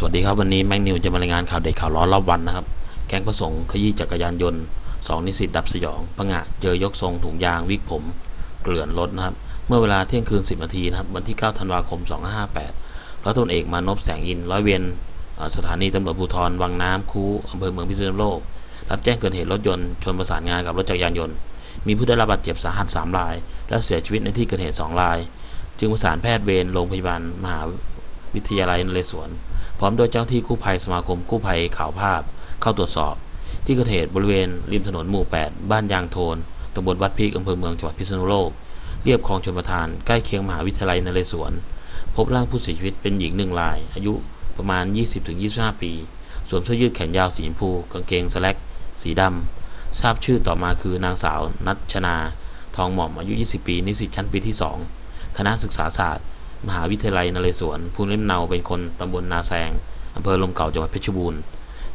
สวัสดีครับวันนี้แม็กนิวจะมารายงานข่าวเด็ดข่าวร้อนรอบวันนะครับ แก๊งประสงค์ขยี้จักรยานยนต์สองนิสิตดับสยองพงะเจอยกทรงถุงยางวิกผม เกลื่อนรถนะครับ เมื่อเวลาเที่ยงคืน 10นาทีนะครับ วันที่ 9 ธันวาคม 2558ร้อยตำรวจเอกมานพแสงอินร้อยเวรสถานีตำรวจภูธรวังน้ำคูอำเภอเมืองพิษณุโลก รับแจ้งเกิดเหตุรถยนต์ชนประสานงานกับรถจักรยานยนต์ มีผู้ได้รับบาดเจ็บสาหัส3ราย และเสียชีวิตในที่เกิดเหตุ2ราย จึงประสานแพทย์เวรโรงพยาบาลมหาวิทยาลัยนเรศวร พร้อมด้วยเจ้าที่กู้ภัยสมาคมกู้ภัยข่าวภาพ เข้าตรวจสอบ ที่เกิดเหตุบริเวณริมถนนหมู่ 8 บ้านยางโทนตำบลวัดพริกอำเภอเมืองจังหวัดพิษณุโลกเรียบคลองชลประทานใกล้เคียงมหาวิทยาลัยนเรศวร พบร่างผู้เสียชีวิตเป็นหญิงหนึ่งราย อายุประมาณ 20-25 ปีสวมเสื้อยืดแขนยาวสีชมพูกางเกงสแลกสีดำทราบชื่อต่อมาคือนางสาวนัชนา ทองหม่อมอายุ 20 ปี นิสิตชั้นปีที่ 2 คณะศึกษาศาสตร์ มหาวิทยาลัยนเรศวรภูมิลำเนาเป็นคนตำบลนาแซงอำเภอลมเก่าจังหวัดเพชรบูรณ์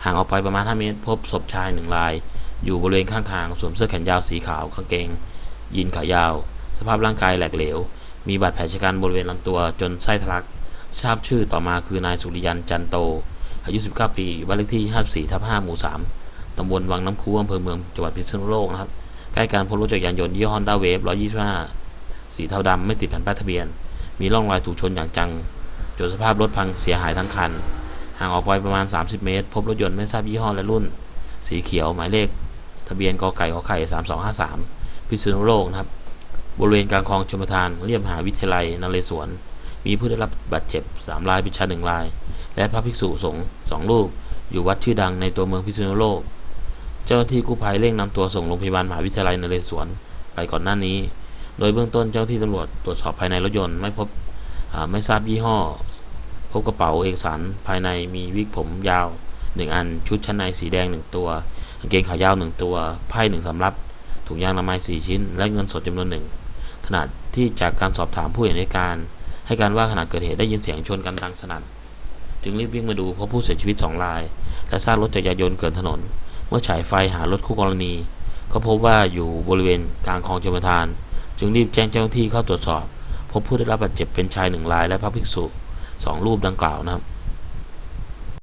ห่างออกไปประมาณ 5 เมตร พบศพชายหนึ่งราย อยู่บริเวณข้างทางสวมเสื้อแขนยาวสีขาวกางเกง ยีนขายาว สภาพร่างกายแหลกเหลว มีบาดแผลชะกันบริเวณลำตัวจนไส้ทะลักทราบชื่อต่อมาคือนายสุริยันจันโต อายุ 19 ปีบ้านเลขที่ 54ทับ5หมู่ 3 ตำบลวังน้ำคูอำเภอเมืองจังหวัดพิษณุโลกนะครับ ใกล้การพบรถจักรยานยนต์ยี่ห้อฮอนด้าเวฟ125 สีเทาดำไม่ติดแผ่นป้ายทะเบียน มีร่องรอยถูกชนอย่างจังจนสภาพรถพังเสียหายทั้งคัน ห่างออกไปประมาณ 30 เมตร พบรถยนต์ไม่ทราบยี่ห้อและรุ่น สีเขียวหมายเลข ทะเบียนกไก่ขอไข่ 3253 พิษณุโลกนะครับ บริเวณกลางคลองชมประทานเรียบมหาวิทยาลัยนเรศวร มีผู้ได้รับบาดเจ็บ 3 รายเป็นชายหนึ่งราย และพระภิกษุสงฆ์สองรูป อยู่วัดชื่อดังในตัวเมืองพิษณุโลก เจ้าหน้าที่กู้ภัยเร่งนำตัวส่งโรงพยาบาลมหาวิทยาลัยนเรศวรไปก่อนหน้านี้ โดยเบื้องต้นเจ้าที่ตำรวจตรวจสอบภายในรถยนต์ไม่พบไม่ทราบยี่ห้อ พบกระเป๋าเอกสารภายในมีวิกผมยาวหนึ่งอัน ชุดชั้นในสีแดงหนึ่งตัวกางเกงขายาวหนึ่งตัว ไพ่หนึ่งสำรับถุงยางอนามัยสี่ชิ้น และเงินสดจำนวนหนึ่งขณะที่จากการสอบถามผู้เห็นเหตุการณ์ให้การว่าขณะเกิดเหตุได้ยินเสียงชนกันดังสนั่นจึงรีบวิ่งมาดูพบผู้เสียชีวิตสองราย และซากรถจักรยานยนต์เกินถนน เมื่อฉายไฟหารถคู่กรณี ก็พบว่าอยู่บริเวณกลางคลองชลประทาน จึงรีบแจ้งเจ้าหน้าที่เข้าตรวจสอบ พบผู้ได้รับบาดเจ็บเป็นชายหนึ่งรายและพระภิกษุสองรูปดังกล่าวนะครับ